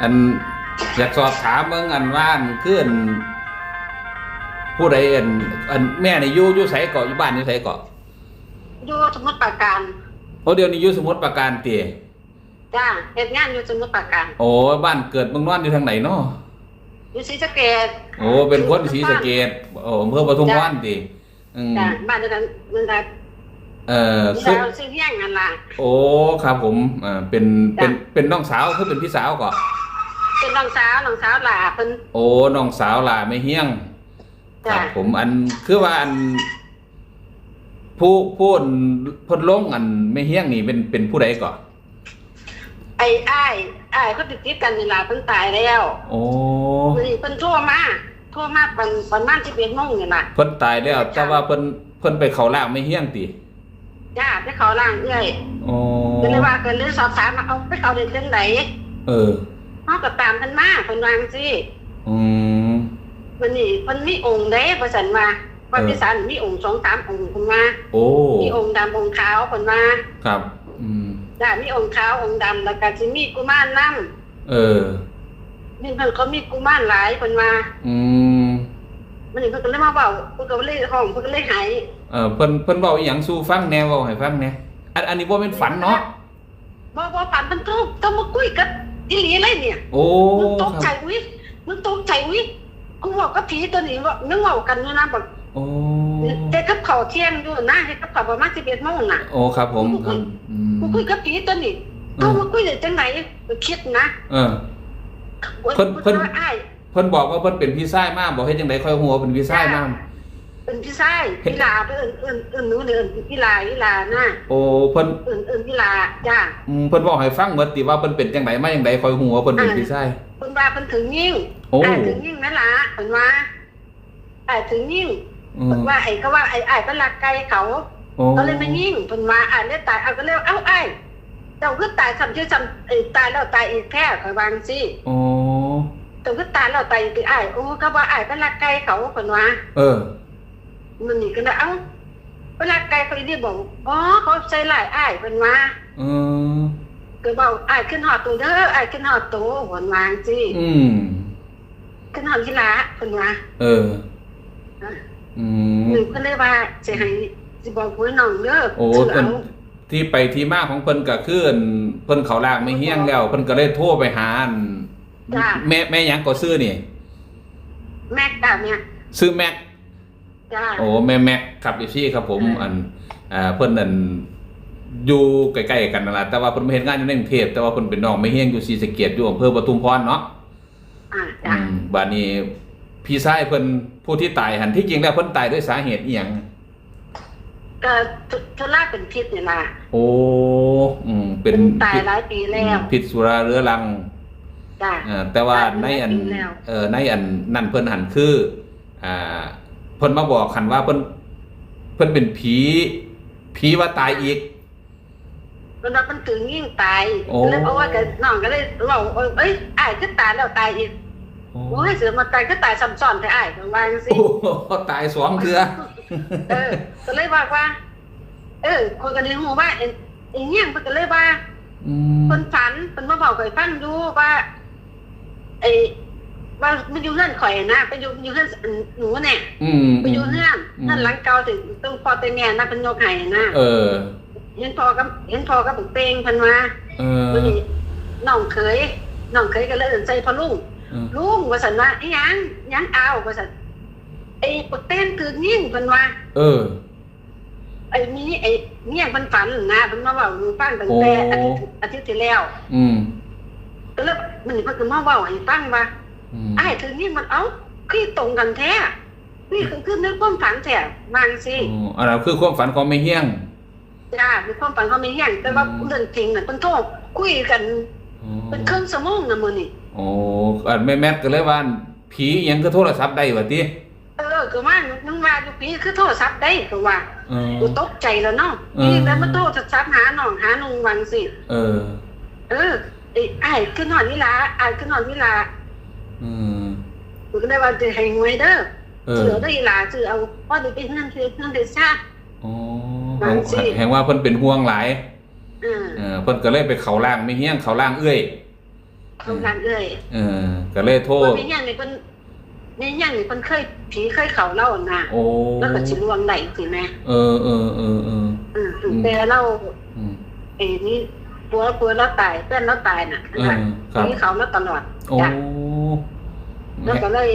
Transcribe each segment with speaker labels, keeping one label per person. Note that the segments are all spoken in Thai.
Speaker 1: อันอยากสอบถามเมืองอันว่าอันคืออันผู้ใดอันอันแม่นี่อยู่อยู่ไสเกาะอยู่บ้านอยู่ไสเกาะ
Speaker 2: อยู่สมุทรปราการ
Speaker 1: โอ้เดี๋ยวนี้อยู่สมุทรปราการเตี๋ย
Speaker 2: จ้าเฮ็ดงานอยู่สมุทรปราการ
Speaker 1: โอ้บ้านเกิดเมืองนอนอยู่ทางไหนเนาะ
Speaker 2: อยู่ศรีสะเกษ
Speaker 1: โอ้เป็นคนศรีสะเกษโอ้อำเภอปทุมวันติอืม
Speaker 2: จ้าบ้านเดียวกันนั่นแหละ
Speaker 1: เอ่อ
Speaker 2: พี่
Speaker 1: คือ
Speaker 2: สาวชื่อเฮียงนั่นล่ะ
Speaker 1: โอ้ครับผมอ่าเป็นเป็นเป็นน้องสาวคือเป็นพี่สาวเก่อ
Speaker 2: เป็นน้องสาวน้องสาวหลาเพิ่น
Speaker 1: โอ้น้องสาวหลาไม่เฮี้ยง ค
Speaker 2: จ้า
Speaker 1: รับผมอันคือว่าอัน ผู้ผู้อันเพ่นลงอันไม่เฮี้ยงนี่เป็นเป็นผู้ใดก่อน
Speaker 2: ไอ้อ้ายอ้ายเขาติดติดกันนี่ล่ะเพิ่นตายแล้ว
Speaker 1: โอ้
Speaker 2: มื้อนี้เพิ่นโทรมาโทรมาประประมาณ11:00นนี่ล่ะ
Speaker 1: เพิ่นตายแล้วแต่ว่าเพิ่นเพิ่นไปเขาล่างไม่เฮี้ยงติ
Speaker 2: จ้าไปเขาล่างเอื้อย
Speaker 1: โอ้
Speaker 2: ก็เลยว่าก็เลยสอบถามว่าเอาไปเขาได้จังได
Speaker 1: เออ
Speaker 2: เฮาก็ตามเพิ่นมาเพิ่นว่าจังซี่
Speaker 1: อืม
Speaker 2: มันนี่มันมีองค์เด้ประสันว่าว่า
Speaker 1: เออ
Speaker 2: พิสารมีองค์สองสามองค์คนมา
Speaker 1: โอ้
Speaker 2: มีองค์ดำองค์ขาวคนมา
Speaker 1: ครับ อืม
Speaker 2: จ้ามีองค์ขาวองค์ดำแล้วก็สิมีกุมารนั่
Speaker 1: เออ
Speaker 2: นี่เพิ่นเขามีกุมารหลายคนมา
Speaker 1: อืม
Speaker 2: มันนี่เพิ่นก็เลยมาเว้าเพิ่นก็เลยห้องเพิ่นก็เลยหาย
Speaker 1: เออเพิ่นเพิ่นเว้าอีหยังสู่ฟังแหน่เว้าให้ฟังแหน่อันอันนี้บ่เป็นฝันเนาะ
Speaker 2: บ่บ่ฝันเพิ่นทุกต้องมาคุยกับ อีหลีเลยเนี่ย
Speaker 1: โอ้
Speaker 2: มึงตก
Speaker 1: ค
Speaker 2: ใจ
Speaker 1: รับ
Speaker 2: วิมึงตกใจวิกูบอกกับผีตัวนี้ว่ามึงเว้ากันอยู่นะบอก
Speaker 1: โอ้
Speaker 2: เฮ็ดกับข้าวเที่ยงอยู่นะเฮ็ดกับข้าวประมาณ11:00นน่ะ
Speaker 1: โอ้ครับผมครับอืม
Speaker 2: กูคุยกับผีตัวนี้เขามาคุยได้จังไหนก็คิดนะ
Speaker 1: เออเพิ่
Speaker 2: เพิ่
Speaker 1: น
Speaker 2: น
Speaker 1: เพิ่
Speaker 2: เพิ่
Speaker 1: น
Speaker 2: นอ้าย
Speaker 1: เพิ่นบอกว่าเพิ่นเป็นพี่ชายมาบอกเฮ็ดจังไดค่อยฮู้ว่าเป็นพี่ชายมา
Speaker 2: เป็นพี่ชายพี่ลาเพิ่นเอิ้นเอิ้นหนูเอิ้นพี่ลาพี่ลานะ
Speaker 1: โอ้เพิ่น
Speaker 2: เอิ้นเอิ้นพี่ลาจ้า
Speaker 1: อืมเพิ่นบอกให้ฟังหมดติว่าเพิ่นเป็นจังไดมาจังไดค่อยฮู้ว่าเพิ่นเป็นพี่ชาย
Speaker 2: เพิ่นว่าเพิ่นถึงยิ่ง
Speaker 1: โอ้
Speaker 2: อ้ายถึงยิ่งนั่นล่ะเพิ่นว่าอ้ายถึงยิ่ง
Speaker 1: อืม
Speaker 2: เพิ่นว่าไอ้ก็ว่าไอ้อ้ายเป็นลักไก่เขา
Speaker 1: โอ้
Speaker 2: ก็เลยมายิ่งเพิ่นว่าอ้ายเลยตายเอาก็เลยเอ้าอ้ายเจ้าคือตายซ้ำชื่อซ้ำเอ้ยตายแล้วตายอีกแท้ก็ว่าจังซี่
Speaker 1: โอ้
Speaker 2: เจ้าคือตายแล้วตายอีกอ้ายโอ้ก็ว่าอ้ายเป็นลักไก่เขาเพิ่นว่า
Speaker 1: เออ
Speaker 2: มันนี่ก็เลยเอ้าเวลาไกลเขาดีบอกอ๋อเขาใส่หลายอ้ายเป็นว่า
Speaker 1: เออ
Speaker 2: ก็บอกอ้ายขึ้นหอดตัวเด้ออ้ายขึ้นหอดตัวหวนวางสิ
Speaker 1: อืม
Speaker 2: ขึ้นหอดกีฬาเป็นว่า
Speaker 1: เอออืม
Speaker 2: หนึ่งก็เลยว่าจะให้สิบอกผู้น้องเด้อ
Speaker 1: โอ้
Speaker 2: ชื่อ
Speaker 1: เพิ่น
Speaker 2: เอา
Speaker 1: ที่ไปที่มาของเพิ่นก็คืออั่นเพิ่นเขาลากไม่เฮี้ยงแล้วเพิ่นก็เลยโทรไปหาอั่นแม่แม่หยังก็ซื้อนี่
Speaker 2: แม็กดาเนี่ย
Speaker 1: ซื้อแม็ก
Speaker 2: จ้า
Speaker 1: โอ้แม่แม็กครับอีซี่ครับผม
Speaker 2: อืม
Speaker 1: อันอ่าเพิ่นนั่นอยู่ใกล้ๆกันนั่นล่ะแต่ว่าเพิ่นมาเฮ็ดงานอยู่ในกรุงเทพแต่ว่าเพิ่นเป็นน้องไม่เฮี้ยงอยู่ศรีสะเกษอยู่อำเภอปทุมพรเนาะ
Speaker 2: อ่า
Speaker 1: อื
Speaker 2: จ้าม
Speaker 1: บัดนี้พี่ชายเพิ่นผู้ที่ตายหันที่จริงแล้วเพิ่นตายด้วยสาเหตุอีหยัง
Speaker 2: ก็ทุลาเป็นพิษนี่ล่ะ
Speaker 1: โอ้อืมเป็น
Speaker 2: ตายหลายปีแล้ว
Speaker 1: พิษสุราเรื้อรัง
Speaker 2: จ้า
Speaker 1: อ่าแต่ว่า
Speaker 2: ตายมา
Speaker 1: ในอัน
Speaker 2: หลายปีแล้ว
Speaker 1: เออในอันนั่นเพิ่นหันคืออ่า เพิ่นมาบอกหันว่าเพิ่นเพิ่นเป็นผี ผีว่าตายอีก
Speaker 2: เพิ่นว่ามันถึงยิ่งตาย
Speaker 1: โอ้
Speaker 2: ก็เลยบอกว่าก็น้องก็เลยบอกเอ้ยอ้ายคือตายแล้วตายอีก
Speaker 1: โอ้
Speaker 2: โอ้ยเสือมาตายก็ตายซ้ำซ้อนแต่อ้ายก็ว่าจังซี่
Speaker 1: โอ้ตายสองเทือ
Speaker 2: เออก็เลยบอกว่า เออ คนกันในหูว่าเอ็นเอ็นเนี่ยมันก็เลยว่า
Speaker 1: อืม
Speaker 2: คนฝันคนมาบอกข่อยฟังดูว่าไอ้ ว่ามันอยู่เฮือนข่อยนะไปอยู่อยู่เฮือนหนูเนี่ย
Speaker 1: อืม
Speaker 2: ไปอยู่เฮือน
Speaker 1: อืม
Speaker 2: เฮือนหลังเก่าถึงต้องพอแต่แม่นะเป็นโยกไห้นะ
Speaker 1: เออ
Speaker 2: เห็นพอกับเห็นพอกับบุกเตงเพันมา
Speaker 1: เออ
Speaker 2: วันนี้น้องเคยน้องเคยก็เลยเอิ้นใจพ่อลุง
Speaker 1: เออ
Speaker 2: ลุงว่าสันว่าอีหยังหยังเอาว่าสันไอ้ปุกเต้นคือยิ่งเพันว่า
Speaker 1: เออ
Speaker 2: ไอ้นี้ไอ้เนี่ยมันฝันนะมันมาเว่าให้ฟังตั้งแต่อาทิตย์อาทิตย์ที่แล้ว
Speaker 1: อืม
Speaker 2: ก็เลยมันนี่เพิ่นก็มาเว้าให้ฟังว่า
Speaker 1: อืม
Speaker 2: อ้ายถึงนี่มันเอ้าคือตรงกันแท้ นี่คือคือนึกความฝันแท้วางสิ
Speaker 1: อ๋ออันนั้นคือความฝันของไม่เฮี้ยง
Speaker 2: จ้ามีความฝันเขาไม่แห้งแต่ว่า
Speaker 1: อืม
Speaker 2: เรื่องจริงน่ะเพิ่นโทรคุยกัน
Speaker 1: อ๋อ
Speaker 2: เป็นครึ่งชั่วโมงน่ะมื้อนี้
Speaker 1: โอ้อันแม่แมทก็เลยว่าผีอิหยังคือโทรศัพท์ได้วะติ
Speaker 2: เออก็ว่ามันว่าอยู่ปีคือโทรศัพท์ได้ก็ว่า
Speaker 1: เออ
Speaker 2: กูตกใจแล้วเนาะ
Speaker 1: เออ
Speaker 2: นี่แล้วมาโทรศัพท์หาน้องหานุ่งวางสิ
Speaker 1: เออ
Speaker 2: เออไอ้อ้ายขึ้นหอดนี่ล่ะอ้ายขึ้นหอดนี่ล่ะ
Speaker 1: อืม
Speaker 2: กูก็ได้ว่าจะให้หวยเด้อ
Speaker 1: เอ
Speaker 2: เสื
Speaker 1: อ
Speaker 2: อได้หลาสือเอาพ่อได้ไปเฮือนคือเฮือนได้ซา
Speaker 1: อ๋อ
Speaker 2: นั่นสิ
Speaker 1: แห่งว่าเพิ่นเป็นห่วงหลาย
Speaker 2: อ่า
Speaker 1: เออเพิ่นก็เลยไปเขาล่างไม่เฮี้ยงเขาล่างเอื้อย
Speaker 2: สงสารเอ้ย
Speaker 1: เออก็เลยโท
Speaker 2: เพ
Speaker 1: ษ
Speaker 2: ราะแม่ย่างนี่เพิ่นแม่ย่างนี่เพิ่นเคยผีเคยเข้าเล่าน่ะ
Speaker 1: โอ้
Speaker 2: แล้วก็สิลวงไหลสิแม่
Speaker 1: เออเออเออเออ
Speaker 2: อืมอืมแต่เรา
Speaker 1: อืม
Speaker 2: ไอ้นี่ปัวปัวแล้วตายเพื่อนแล้วตายน่ะ
Speaker 1: เออครับ
Speaker 2: ผีเขาแล้วตลอด
Speaker 1: โอ้
Speaker 2: จ้ะ แล้วก็เลย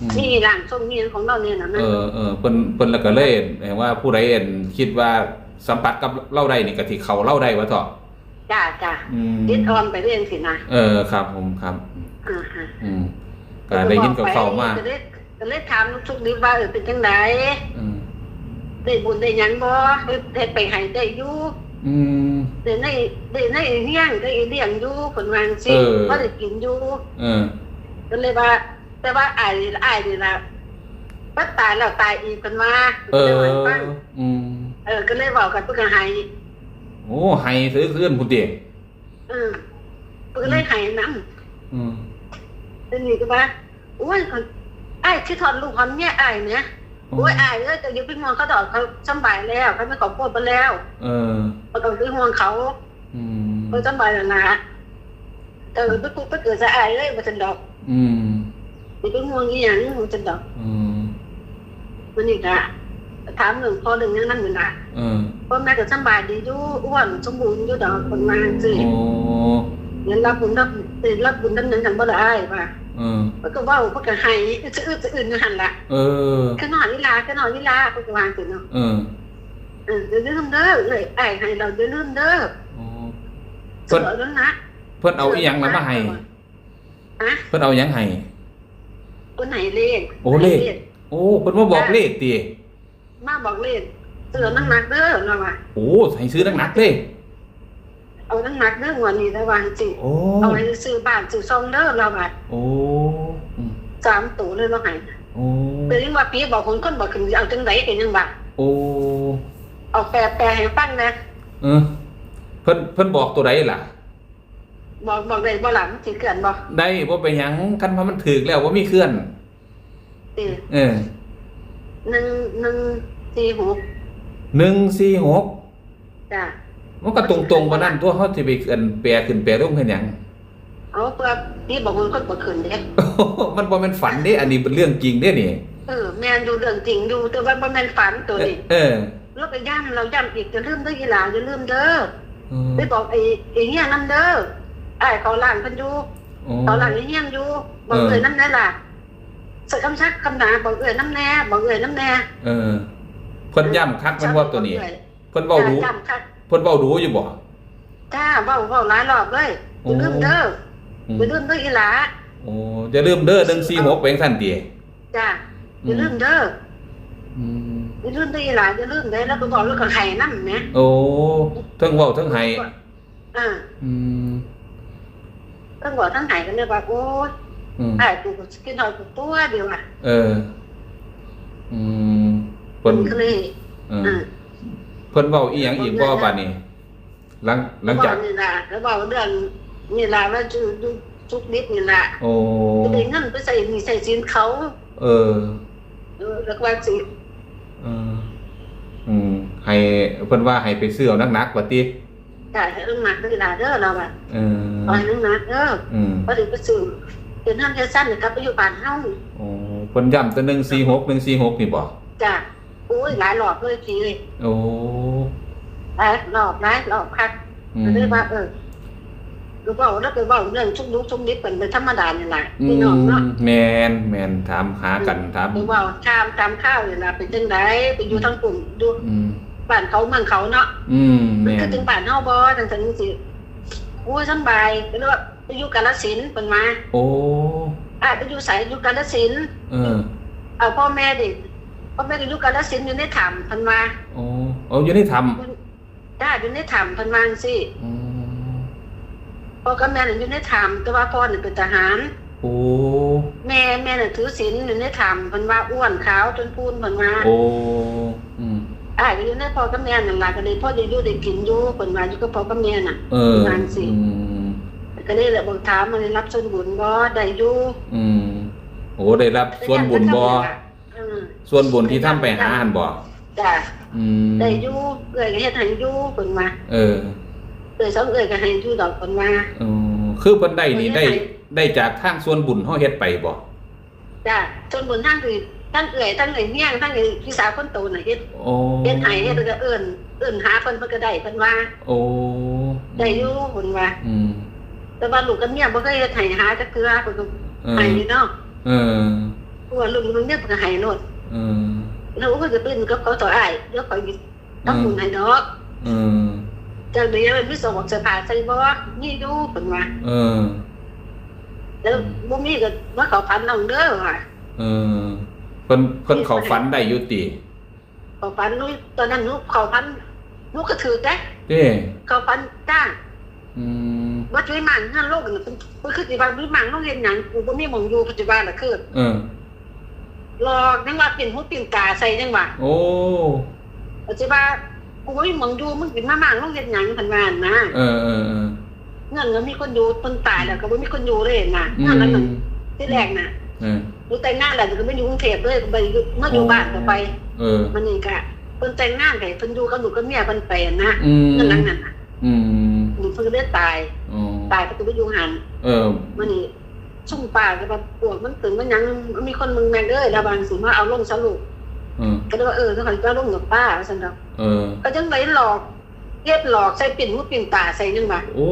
Speaker 1: อืม
Speaker 2: นี่ร่างทรงนี้ของเราเนี่ยนะ
Speaker 1: เออเออเพิ่นเพิ่นแล้วก็เลยเห็นว่าผู้ใดเห็นคิดว่าสัมผัสกับเล่าได้นี่ก็ที่เขาเล่าได้ว่าเถอะ
Speaker 2: จ้าจ้า
Speaker 1: อืม
Speaker 2: ดิดออนไปเรื่อยสินะ
Speaker 1: เออครับ ผมครับ
Speaker 2: อ่าฮะ
Speaker 1: อืมก็ได้ยินกับเขามา
Speaker 2: ก็เลยก็เลยถามทุกนิดว่าเออเป็นจังได
Speaker 1: อืม
Speaker 2: ได้บุญได้หยังบ่เฮ็ดไปให้ได้อยู่
Speaker 1: อืม
Speaker 2: ได้ในได้ในเลี้ยงได้เลี้ยงอยู่เพิ่นว่าจังซี่
Speaker 1: เออ
Speaker 2: บ่ได้กินอยู่
Speaker 1: เออ
Speaker 2: ก็เลยว่า แต่ว่าอายอายนี่ล่ะว่าตายแล้วตายอีกเพิ่นว่า
Speaker 1: เออ
Speaker 2: พิ่นว่าให้ฟัง
Speaker 1: อืม
Speaker 2: เออ ก็เลยเว้ากันเพิ่นก็ให้
Speaker 1: โอ้ให้ซื้อคืนคุณเดี
Speaker 2: เออเพิ่นก็เลยให้นํ
Speaker 1: อืม
Speaker 2: ทีนี้ก็ว่าโอ้ยคนอ้ายที่ถอดลูกหอมเนี่ยอ้ายเนี่ยโอ้ยอ้ายเอ้ยแต่อยังเป็นห่วงเขาดอกเขาสำบายแล้วเขาไม่ขอพูดไปแล้ว
Speaker 1: เออ
Speaker 2: เขาต้องเป็นห่วงเขา
Speaker 1: อืม
Speaker 2: เขาสำบายแล้วนะแต่ไปพูดไปเกิดจะอ้ายเลยมาจันดอก
Speaker 1: อืม
Speaker 2: นี่เป็นห่วงอีหยังมาจันดอก
Speaker 1: อืม
Speaker 2: มันนี่ละถามหนึ่งพอหนึ่งนั่นเหมือนละ
Speaker 1: เออ
Speaker 2: พ่อแม่ก็สำบายดีอยู่อ้วนสมบูรณ์อยู่ดอกคนมาสิ
Speaker 1: โอ้
Speaker 2: เงินรับบุญรับติรับบุญนั่นหนึ่งกันบ่ได้ป่ะ
Speaker 1: เออ
Speaker 2: มันก็เว่ามันก็ให้จะอื่นจะอื่นอยู่หันละ
Speaker 1: เออ
Speaker 2: ก็นอนนี่ลาก็นอนนี่ลาก็วางสิเนาะ
Speaker 1: เออ
Speaker 2: เออเดี๋ยวลืมเด้อเลยไอ้ให้เราเดี๋ยวลืมเด้อ
Speaker 1: โอ้
Speaker 2: ส
Speaker 1: เพิ่น
Speaker 2: วยแล้วนะ
Speaker 1: เพิ่นเอาอีหยังแล้วมาให้
Speaker 2: ฮะ
Speaker 1: เพิ่นเอาหยังให้
Speaker 2: คนไหนเลข
Speaker 1: โอ้เลข โอ้เพิ่นมาบอกเลขติ
Speaker 2: มาบอกเลขเสือนักหนักเด้อเราว่า
Speaker 1: โอ้ให้ซื้อหนักๆเลย
Speaker 2: เอานักหนักเด้อวันนี้ได้วางจริง
Speaker 1: โอ้
Speaker 2: เอาไว้ซื้อบ้านซื้อซองเด้อเราว่า
Speaker 1: โอ้อืม
Speaker 2: สามตัวเลยเราให้
Speaker 1: โอ้
Speaker 2: แต่ยังว่าพี่บอกคนคนบอกขึ้นเอาจังไดกันยังบ่า
Speaker 1: โอ้
Speaker 2: เอาแปลแปลให้ฟังนะ
Speaker 1: เออเพิ่นเพิ่นบอกตัวใดล่ะ
Speaker 2: บอกบอกได้บ่หลังสิเกินบ่
Speaker 1: ได้บ่ไปหยังคันว่ามันถึกแล้วว่ามีเคลื่อน
Speaker 2: ตี
Speaker 1: เออ
Speaker 2: หนึ่งหนึ่งสี่หก
Speaker 1: 146
Speaker 2: จ้ะ
Speaker 1: มันก็ตรงๆบ่นั่นตัวเฮาสิไปอันแปลขึ้นแปลลงเฮ็ดหยัง
Speaker 2: เอาเพื่อพี่บอกคนคนบอกขึ้นเด้
Speaker 1: มันบ่แม่นฝันเด้อันนี้เป็นเรื่องจริงเด้นี่
Speaker 2: เออแม่นดูเรื่องจริงดูแต่ว่าบ่แม่นฝันตัวนี้
Speaker 1: เออ
Speaker 2: เราไปย่ำเราย่ำอีกจะลืมเด้ออีหลาจะลืมเด้อ
Speaker 1: เออ
Speaker 2: ไปบอกไอ้ไอ้เฮียนั่นเด้อ ไอ้เขาหลังเพันอยู่
Speaker 1: โอ้
Speaker 2: เขาหลังไอ้เฮียนอยู่บอก
Speaker 1: เออ
Speaker 2: เอ่ยน้ำแน่ล่ะใส่คำชักคำหนาบอกเอ่ยน้ำแน่บอกเอ่ยน้ำแน่
Speaker 1: เออเพิ่นย้ำคักแมันว่าตัวนี้
Speaker 2: บอกเอ่ย
Speaker 1: เพิ่นเว้ารู้
Speaker 2: จ้ำคัก
Speaker 1: เพิ่นเว้ารู้อยู่บ่
Speaker 2: จ้าเว้าเว้าหลายรอบเลยจะลืมเด้อ
Speaker 1: อืม
Speaker 2: จะลืมเด้ออีหลา
Speaker 1: โอ้จะลืมเด้อ146ไปจังซั่นติ
Speaker 2: จ้าจะลืมเด้อ
Speaker 1: อืม
Speaker 2: จะลืมเด้ออีหลาจะลืมเด้อแล้วก็บอกแล้วก็ไห้น้ำเนี่ย
Speaker 1: โอ้เทั้งเว้าเทั้งให้
Speaker 2: อ่า
Speaker 1: อืม
Speaker 2: ทั้งบอกทั้งไห้กันเลยว่าโอ้ย
Speaker 1: อืม
Speaker 2: ไอ้กูก็กินหน่อยกูตัวเดียวอะ
Speaker 1: เออ อืมเพิ่น
Speaker 2: ก็เลย
Speaker 1: เออ
Speaker 2: อ่า
Speaker 1: เพิ่นเว้าอีหยังอีกบ่บัดนี้หลังหลังจาก
Speaker 2: นี่ล่ะแล้วบอกเรื่องนี่ล่ะว่าจุจุทุกนิดนี่ล่ะ
Speaker 1: โอ้
Speaker 2: จะได้เงินไปใส่หนี่ใส่สินเขา
Speaker 1: เออ
Speaker 2: เออแล้วก็ว่าสิ
Speaker 1: เอออืมให้เพิ่นว่าให้ไปซื้อเอาหนักๆว่าติ
Speaker 2: จ่ายให้เรื่องหนักเด้อล่ะเด้อเราอะ
Speaker 1: เออ
Speaker 2: ปล่อยเรื่องหนักเด้อ
Speaker 1: อืม
Speaker 2: พอดีไปซื้อเป็นห้างแค่สั้นนี่กลับไปอยู่บ้านเฮา
Speaker 1: โอ้เพิ่นย้ำแต่146 146นี่บ่
Speaker 2: จ้ะโอ้ยหลายหลอกเลยพี่เลย
Speaker 1: โอ้
Speaker 2: หลายหลอกหลายหลอกคัก
Speaker 1: อืม
Speaker 2: ก็เลยว่าเออก็บอกแล้วก็บอกเรื่องชุกลุกชุกนิดเป็นเป็นธรรมดานี่แหละ
Speaker 1: อื
Speaker 2: พี่น้องเนาะ
Speaker 1: มแมนแมนถามหากันถาม
Speaker 2: หรือว่าข้ามตามข้าวนี่ล่ะเป็นจังไดไปอยู่ทั้งกลุ่มดู
Speaker 1: อืม
Speaker 2: บ้านเขาเมืองเขาเนาะ
Speaker 1: อืมแม
Speaker 2: มันก็
Speaker 1: น
Speaker 2: ถึงบ้านเฮาบ่จังซั่นจังซี่โอ้ยสำบายก็เลยว่าไปอยู่กาฬสินธุ์เพิ่นมา
Speaker 1: โอ้
Speaker 2: อ่าไปอยู่ไสอยู่กาฬสินธุ์
Speaker 1: เออ
Speaker 2: เอาพ่อแม่ดิพ่อแม่ก็อยู่กาฬสินธุ์อยู่ในถ้ำเพิ่นมา
Speaker 1: โอ้เอาอยู่ในถ้
Speaker 2: จ้าอยู่ในถ้ำเพิ่นว่าจังซี่ำ
Speaker 1: อืม
Speaker 2: พ่อกับแม่น่ะอยู่ในถ้ำแต่ว่าพ่อน่ะเป็นทหาร
Speaker 1: โอ้
Speaker 2: แม่แม่น่ะถือศีลอยู่ในถ้ำเพิ่นว่าอ้วนขาวจนพูนเพิ่นว่า
Speaker 1: โอ้อืม
Speaker 2: อ่าก็อยู่ในพ่อกับแม่นั่นล่ะก็เลยพ่อได้อยู่ได้กินอยู่เพิ่นว่าอยู่กับพ่อกับแม่น่ะ
Speaker 1: เออ
Speaker 2: นั่นสิ
Speaker 1: อืม
Speaker 2: ก็เลยแหละบอกถามมันรับส่วนบุญบ่ได้อยู่
Speaker 1: อืมโอ้ได้รับส่วนบุญบ่
Speaker 2: อืม
Speaker 1: ส่วนบุญที่ทำไปหาหันบ่
Speaker 2: จ้ะ
Speaker 1: อืม
Speaker 2: ได้อยู่เอ้ยก็เฮ็ดให้อยู่เพิ่นว่า
Speaker 1: เออ
Speaker 2: เอ้ยสองเอ้ยก็ให้อยู่ดอกเพิ่นว่า
Speaker 1: โอ้คือเพิ่นได้นี่ได้ได้จากทางส่วนบุญเฮาเฮ็ดไปบ่
Speaker 2: จ้ะจนบนทั้งคือ ทั้งเอื่อยทั้งเอื่อยเมี่ยงทั้งเอื่อยพี่สาวคนโตน่ะเฮ็ด
Speaker 1: โอ้
Speaker 2: เฮ็ดให้เฮ็ดแล้วก็เอิ้นเอิ้นหาเพิ่นเพิ่นก็ได้เพิ่นว่า
Speaker 1: โอ้
Speaker 2: ได้อยู่เพิ่นว่า
Speaker 1: อืม
Speaker 2: แต่ว่าลูกกับเมียบ่เคยเฮ็ดให้หาจักเทื่อเพิ่นก็
Speaker 1: เออ
Speaker 2: ให้เนาะ
Speaker 1: เออ
Speaker 2: เพราะว่าลูกมันเมียเพิ่นก็ให้โลด
Speaker 1: เออ
Speaker 2: แล้วเพิ่นก็เป็นกับเขาต่ออ้ายเดี๋ยวข่อยสิทำบุญให้ดอก
Speaker 1: เออ
Speaker 2: จังได๋มันมีสองเสื้อผ้าใส่บ่มีอยู่เพิ่นว่า
Speaker 1: เออ
Speaker 2: แล้วบ่มีก็มาเข้าพันน้องเด้อว่า
Speaker 1: เออ เพิ่นเพิ่นเข้าฝันได้อยู่ติ
Speaker 2: เข้าพันนู้นตอนนั้นหนูเข้าพันหนูก็ถือได้
Speaker 1: เด้
Speaker 2: เข้าพันจ้า
Speaker 1: อืม
Speaker 2: ว่าช่วยมันงานโลกน่ะเป็นคือคือสิว่ามีมันต้องเฮ็ดหยังกูบ่มีหม่องอยู่ปัจจุบันน่ะคือ
Speaker 1: เออ
Speaker 2: รอจังว่าเป็นหูเป็นตาใส่จังว่า
Speaker 1: โอ้
Speaker 2: ปัจจุบันกูบ่มีหม่องอยู่มึงสิมามั่งต้องเฮ็ดหยังพันว่านะ
Speaker 1: เออเออเออ
Speaker 2: เงินก็มีคนอยู่เพิ่นตายแล้วก็บ่มีคนอยู่เลยน่ะ
Speaker 1: อื
Speaker 2: งานนั้นน่ะ
Speaker 1: ม
Speaker 2: ที่แรกน่ะ
Speaker 1: เออ
Speaker 2: หนูแต่งงานแล้วก็ไม่อยู่กรุงเทพเลยก็ไปอยู่มาอยู่บ้านก็ไป
Speaker 1: เออ
Speaker 2: มันนี่ก็เพิ่นแต่งงานได้เพิ่นอยู่กับลูกกับเมียเพิ่นไปนะ
Speaker 1: อืม
Speaker 2: เงินหลังนั้นน่ะ
Speaker 1: อืม
Speaker 2: หนูเพิ่นก็ได้ตาย
Speaker 1: อ๋อ
Speaker 2: ตายก็ไปอยู่หัน
Speaker 1: เออ
Speaker 2: มันนี่ซุ่มป่าก็แบบปวดมันตื่นมันหยังมันมีคนมึงแม่นเอ้ยแล้วบางสิมาเอาลงสรุป
Speaker 1: เออ
Speaker 2: ก็เลยว่าเออถ้าเขาจะลงกับป้าซั่นดอก
Speaker 1: เออ
Speaker 2: ก็จังไดหลอกเฮ็ดหลอกใส่ปิ่นหูปิ่นตาใส่จังว่า
Speaker 1: โอ้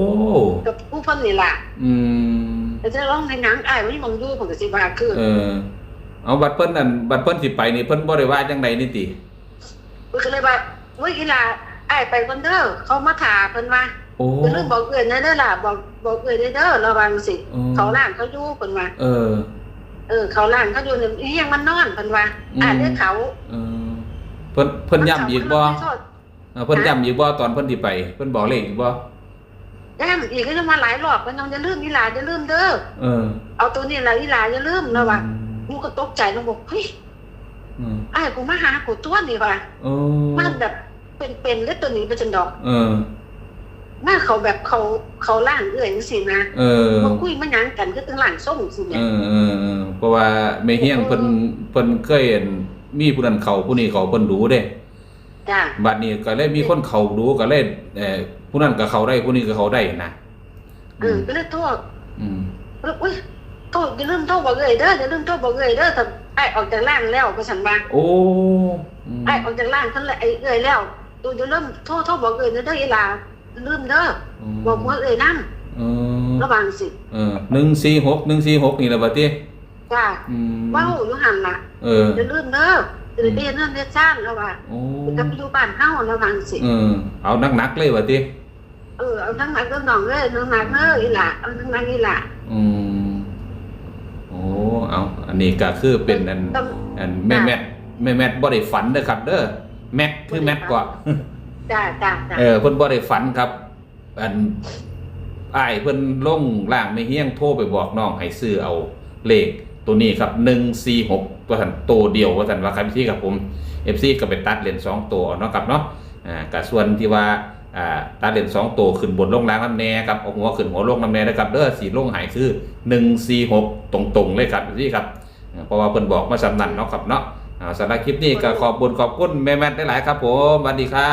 Speaker 2: กับผู้เพิ่นนี่ล่ะ
Speaker 1: อืม
Speaker 2: แต่จะร้องในหนังอ้ายมันมองอยู่ผมก็สิว่าคือ
Speaker 1: เออ เอาบัตรเพิ่นนั่นบัตรเพิ่นสิไปนี่เพิ่นบ่ได้ว่าจังใดนี่ติ
Speaker 2: เพิ่นก็เลยว่าเว้ยอีหล่าอ้ายไปก่อนเด้อเขามาถาเพิ่นว่า
Speaker 1: โอ้
Speaker 2: เพิ่นเลยบอกเอื้อนนะเด้อล่ะบอกบอกเอื้อนเด้อระวังสิ
Speaker 1: อืม
Speaker 2: เขาล่างเขาอยู่เพิ่นว่า
Speaker 1: เออ
Speaker 2: เออ เขาล่างเขาอยู่เนี่ยอีหยังมันนอนเพิ่นว่าอ่านเด้อเขา
Speaker 1: เออเพิ่นเพิ่นย้ำอีกบ่เออเพิ่นย้ำอีกบ่ตอนเพิ่นสิไป เพิ่นบอกเลขอีกบ่
Speaker 2: ย้ำอีกก็จะมาหลายรอบเพิ่นต้องอย่าลืมอีหล่าอย่าลืมเด้อ
Speaker 1: เออ
Speaker 2: เอาตัวนี้ล่ะอีหล่าอย่าลืมนะว่าหนูก็ตกใจแล้วบอกเฮ้ย
Speaker 1: อืม
Speaker 2: อ้ายกูมาหากูตัวนี่ว่ะ
Speaker 1: โอ้
Speaker 2: มันแบบเป็นๆแล้วตัวนี้เป็นจังดอก
Speaker 1: เออ
Speaker 2: มาเขาแบบเขาเขาล่างเอื้อยจังซี่นะ
Speaker 1: เออ
Speaker 2: บ่คุยมันหยังกันคือตั้งหลังส่งสิแหม่
Speaker 1: เออเออเออเพราะว่าแม่เฮียงเพิ่นเพิ่นเคยเห็นมีผู้นั้นเข้าผู้นี้เข้าเพิ่นรู้เด้
Speaker 2: จ้า
Speaker 1: บัดนี้ก็เลยมีคนเข้ารู้ก็เลยเอ่อ ผู้นั้นก็เข้าได้ผู้นี้ก็เข้าได้นะ
Speaker 2: เออก็เลยโทษ
Speaker 1: อืม
Speaker 2: เอออุ้ยโทษอย่าลืมโทษบ่เอ้ยเด้ออย่าลืมโทษบ่เอ้ยเด้อถ้าไอ้ออกจากร่างแล้วก็ฉันว่า
Speaker 1: โอ้อืม
Speaker 2: ไอ้ออกจากร่างทั้งไอ้เอ้ยแล้วตัวจะเริ่มโทษโทษบ่เอ้ยเด้ออีหลาลืมเด้อบอกบ่เอ้ยนำ
Speaker 1: เออ
Speaker 2: ระวังสิ
Speaker 1: เออ146 146นี่แหละบัดนี้
Speaker 2: จ้า
Speaker 1: อืม
Speaker 2: เว้าอยู่หั่นล่ะ
Speaker 1: เออ
Speaker 2: อย่าลืมเด้อจะได้เรียนเรื่องเรียนชาติแล้วว่า
Speaker 1: โอ้
Speaker 2: จะไปอยู่บ้านเฮาระวังสิ
Speaker 1: เออเอานักๆเลยบัดนี้
Speaker 2: เออเอาทั้งหนักทั้งน้องเอ้ยทั้งหนักเด้ออีหลาเอาทั้งหนักอีหลา
Speaker 1: อืมโอ้เอาอันนี้ก็คือเป็นอัน
Speaker 2: ต้อง
Speaker 1: อันแม่แมทแม่แมทบ่ได้ฝันเด้อครับ เด้อแมทคือแมทกว่า
Speaker 2: จ้าจ้าจ้า
Speaker 1: เออเพิ่นบ่ได้ฝันครับ อันอ้ายเพิ่นลงล่างไม่เฮี้ยงโทรไปบอกน้องให้ซื้อเอาเลขตัวนี้ครับ146ตัวทันตัวเดียวว่าทันว่าครับพี่ครับผม FC ก็ไปตัดเลนสองตัวเอาเนาะครับเนาะอ่าก็ส่วนที่ว่า อ่าตัดเลนสองตัวขึ้นบนลงล่างน้ำแน่ครับเอาหัวขึ้นหัวลงน้ำแน่นะครับเด้อสีลงหายคือหนึ่งสี่หกตรงๆเลยครับพี่ครับเพราะว่าเพิ่นบอกมาสำนันเนาะครับเนาะสำหรับคลิปนี้ก็ขอบบุญขอบคุณแม่แมทได้หลายครับผมสวัสดีครับ